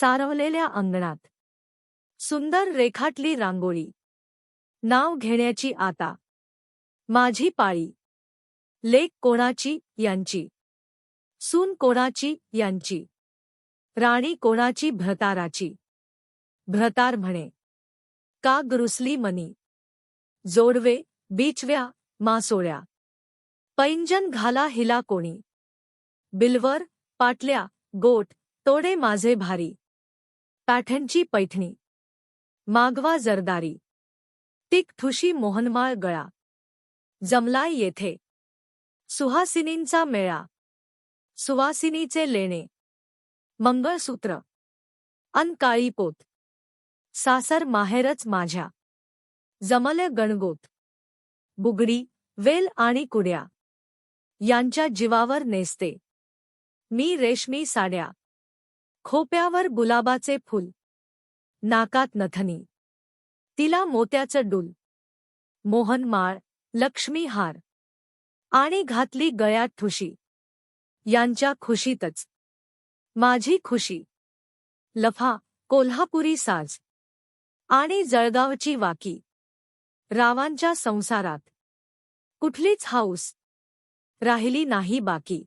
सारवलेल्या अंगणात. सुंदर रेखाटली रांगोळी. नाव घेण्याची आता. माझी पाळी. लेक कोणाची यांची. सून कोणाची यांची. राणी कोणाची भ्रताराची. भ्रतार म्हणे. का गुरुसली मनी. जोडवे बीचव्या मासोळ्या. पैंजन घाला हिला कोणी. बिलवर पाटल्या गोट तोडे माझे भारी. पॅठणची पैठणी. मागवा जरदारी. तिक ठुशी मोहनमाळ गळा. जमलाय येथे. सुहासिनींचा मेळा. सुवासिनीचे लेणे. मंगळसूत्र. अनकाळी पोत सासर माहेरच माझ्या. जमले गणगोत. बुगडी वेल आणि कुड्या. यांच्या जीवावर नेसते. मी रेशमी साड्या. खोप्यावर गुलाबाचे फूल. नाकात नथनी. तिला मोत्याचं डूल. मोहनमाळ लक्ष्मीहार आणि घातली गळ्यात ठुशी. यांच्या खुशीतच. माझी खुशी. लफा कोल्हापुरी साज. आणि जळगावची वाकी. रावांच्या संसारात. कुठलीच हाऊस. राहिली नाही बाकी.